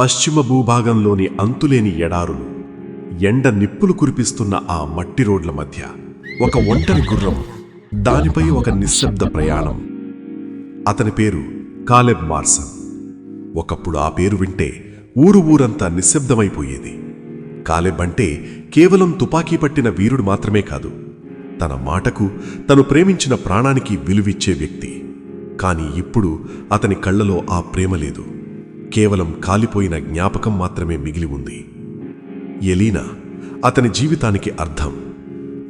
పశ్చిమ భూభాగంలోని అంతులేని ఎడారులు ఎండ నిప్పులు కురిపిస్తున్న ఆ మట్టి రోడ్ల మధ్య ఒక ఒంటరి గుర్రం దానిపై ఒక నిశ్శబ్ద ప్రయాణం. అతని పేరు కాలెబ్ మార్సన్. ఒకప్పుడు ఆ పేరు వింటే ఊరు ఊరంతా నిశ్శబ్దమైపోయేది. కాలెబ్ అంటే కేవలం తుపాకీ పట్టిన వీరుడు మాత్రమే కాదు తన మాటకు తను ప్రేమించిన ప్రాణానికి విలువిచ్చే వ్యక్తి. కాని ఇప్పుడు అతని కళ్ళలో ఆ ప్రేమ లేదు. కేవలం కాలిపోయిన జ్ఞాపకం మాత్రమే మిగిలి ఉంది. ఎలీనా అతని జీవితానికి అర్థం.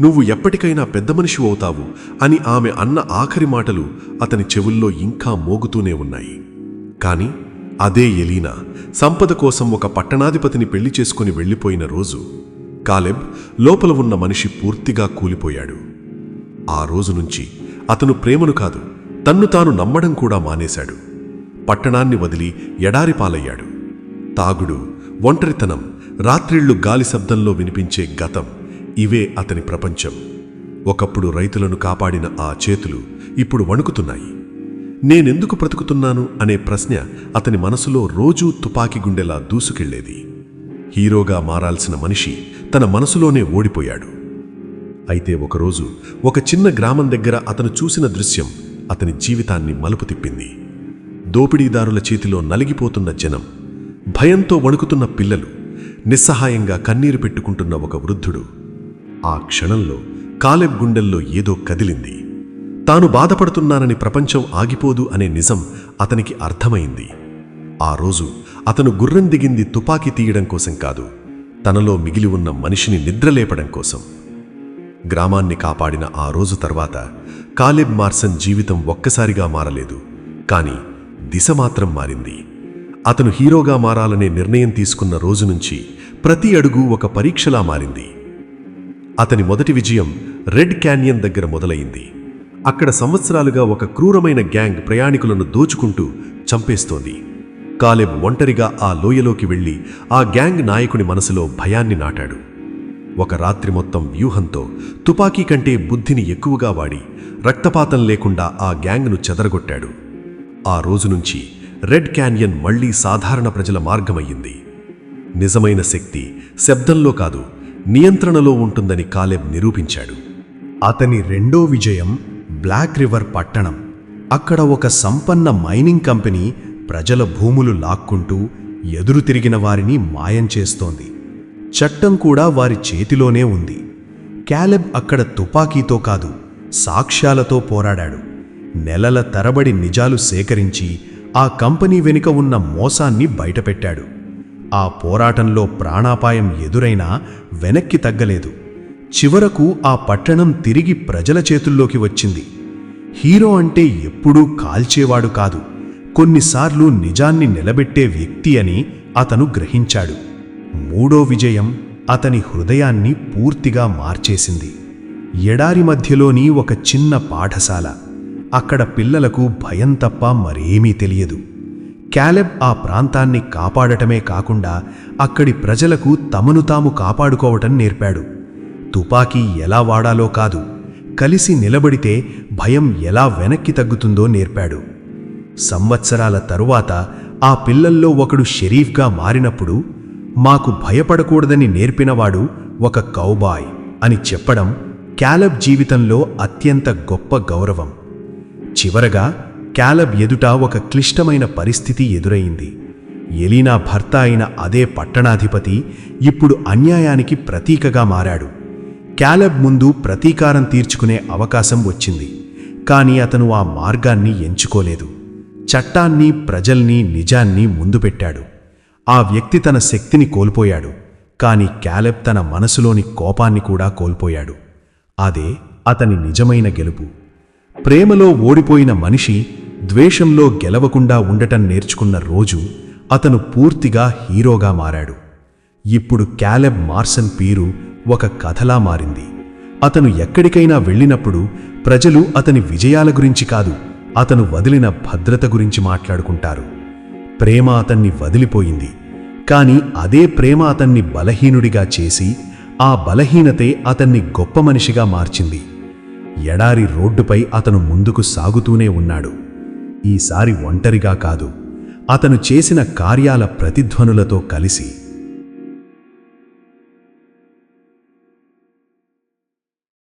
నువ్వు ఎప్పటికైనా పెద్ద మనిషి అవుతావు అని ఆమె అన్న ఆఖరి మాటలు అతని చెవుల్లో ఇంకా మోగుతూనే ఉన్నాయి. కాని అదే ఎలీనా సంపద కోసం ఒక పట్టణాధిపతిని పెళ్ళి చేసుకుని వెళ్ళిపోయిన రోజు కాలెబ్ లోపల ఉన్న మనిషి పూర్తిగా కూలిపోయాడు. ఆ రోజు నుంచి అతను ప్రేమను కాదు తన్ను తాను నమ్మడం కూడా మానేశాడు. పట్టణాన్ని వదిలి ఎడారి పాలయ్యాడు తాగుడు ఒంటరితనం రాత్రిళ్ళు గాలి శబ్దంలో వినిపించే గతం ఇవే అతని ప్రపంచం. ఒకప్పుడు రైతులను కాపాడిన ఆ చేతులు ఇప్పుడు వణుకుతున్నాయి. నేనెందుకు బ్రతుకుతున్నాను అనే ప్రశ్న అతని మనసులో రోజూ తుపాకీ గుండెలా దూసుకెళ్ళేది. హీరోగా మారాల్సిన మనిషి తన మనసులోనే ఓడిపోయాడు. అయితే ఒకరోజు ఒక చిన్న గ్రామం దగ్గర అతను చూసిన దృశ్యం అతని జీవితాన్ని మలుపు తిప్పింది. దోపిడీదారుల చేతిలో నలిగిపోతున్న జనం భయంతో వణుకుతున్న పిల్లలు నిస్సహాయంగా కన్నీరు పెట్టుకుంటున్న ఒక వృద్ధుడు. ఆ క్షణంలో కాలెబ్ గుండెల్లో ఏదో కదిలింది. తాను బాధపడుతున్నానని ప్రపంచం ఆగిపోదు అనే నిజం అతనికి అర్థమైంది. ఆ రోజు అతను గుర్రం దిగింది తుపాకీ తీయడం కోసం కాదు తనలో మిగిలి ఉన్న మనిషిని నిద్రలేపడం కోసం. గ్రామాన్ని కాపాడిన ఆ రోజు తర్వాత కాలెబ్ మార్సన్ జీవితం ఒక్కసారిగా మారలేదు. కానీ దిశ మాత్రం మారింది. అతను హీరోగా మారాలనే నిర్ణయం తీసుకున్న రోజు నుంచి ప్రతి అడుగు ఒక పరీక్షలా మారింది. అతని మొదటి విజయం రెడ్ క్యాన్యన్ దగ్గర మొదలైంది. అక్కడ సంవత్సరాలుగా ఒక క్రూరమైన గ్యాంగ్ ప్రయాణికులను దోచుకుంటూ చంపేస్తోంది. కాలెబ్ ఒంటరిగా ఆ లోయలోకి వెళ్ళి ఆ గ్యాంగ్ నాయకుని మనసులో భయాన్ని నాటాడు. ఒక రాత్రి మొత్తం వ్యూహంతో తుపాకీ కంటే బుద్ధిని ఎక్కువగా వాడి రక్తపాతం లేకుండా ఆ గ్యాంగ్ను చెదరగొట్టాడు. ఆ రోజు నుంచి రెడ్ క్యాన్యన్ మళ్ళీ సాధారణ ప్రజల మార్గమయ్యింది. నిజమైన శక్తి శబ్దంలో కాదు నియంత్రణలో ఉంటుందని కాలెబ్ నిరూపించాడు. అతని రెండో విజయం బ్లాక్ రివర్ పట్టణం. అక్కడ ఒక సంపన్న మైనింగ్ కంపెనీ ప్రజల భూములు లాక్కుంటూ ఎదురు తిరిగిన వారిని మాయం చేస్తోంది. చట్టం కూడా వారి చేతిలోనే ఉంది. క్యాలెబ్ అక్కడ తుపాకీతో కాదు సాక్ష్యాలతో పోరాడాడు. నెలల తరబడి నిజాలు సేకరించి ఆ కంపెనీ వెనుక ఉన్న మోసాన్ని బయటపెట్టాడు. ఆ పోరాటంలో ప్రాణాపాయం ఎదురైనా వెనక్కి తగ్గలేదు. చివరకు ఆ పట్టణం తిరిగి ప్రజల చేతుల్లోకి వచ్చింది. హీరో అంటే ఎప్పుడూ కాల్చేవాడు కాదు. కొన్నిసార్లు నిజాన్ని నిలబెట్టే వ్యక్తి అని అతను గ్రహించాడు. మూడో విజయం అతని హృదయాన్ని పూర్తిగా మార్చేసింది. ఎడారి మధ్యలోని ఒక చిన్న పాఠశాల. అక్కడ పిల్లలకు భయం తప్ప మరేమీ తెలియదు. క్యాలెబ్ ఆ ప్రాంతాన్ని కాపాడటమే కాకుండా అక్కడి ప్రజలకు తమను తాము కాపాడుకోవటం నేర్పాడు. తుపాకీ ఎలా వాడాలో కాదు కలిసి నిలబడితే భయం ఎలా వెనక్కి తగ్గుతుందో నేర్పాడు. సంవత్సరాల తరువాత ఆ పిల్లల్లో ఒకడు షరీఫ్గా మారినప్పుడు మాకు భయపడకూడదని నేర్పినవాడు ఒక కౌబాయ్ అని చెప్పడం క్యాలబ్ జీవితంలో అత్యంత గొప్ప గౌరవం. చివరగా క్యాలబ్ ఎదుట ఒక క్లిష్టమైన పరిస్థితి ఎదురైంది. ఎలీనా భర్త అయిన అదే పట్టణాధిపతి ఇప్పుడు అన్యాయానికి ప్రతీకగా మారాడు. క్యాలబ్ ముందు ప్రతీకారం తీర్చుకునే అవకాశం వచ్చింది కానీ అతను ఆ మార్గాన్ని ఎంచుకోలేదు. చట్టాన్ని ప్రజల్ని నిజాన్ని ముందు పెట్టాడు. ఆ వ్యక్తి తన శక్తిని కోల్పోయాడు కానీ క్యాలెబ్ తన మనసులోని కోపాన్ని కూడా కోల్పోయాడు. అదే అతని నిజమైన గెలుపు. ప్రేమలో ఓడిపోయిన మనిషి ద్వేషంలో గెలవకుండా ఉండటం నేర్చుకున్న రోజు అతను పూర్తిగా హీరోగా మారాడు. ఇప్పుడు క్యాలెబ్ మార్సన్ పీరు ఒక కథలా మారింది. అతను ఎక్కడికైనా వెళ్ళినప్పుడు ప్రజలు అతని విజయాల గురించి కాదు అతను వదిలిన భద్రత గురించి మాట్లాడుకుంటారు. ప్రేమ అతన్ని వదిలిపోయింది. కాని అదే ప్రేమ అతన్ని బలహీనుడిగా చేసి ఆ బలహీనతే అతన్ని గొప్ప మనిషిగా మార్చింది. ఎడారి రోడ్డుపై అతను ముందుకు సాగుతూనే ఉన్నాడు. ఈసారి ఒంటరిగా కాదు అతను చేసిన కార్యాల ప్రతిధ్వనులతో కలిసి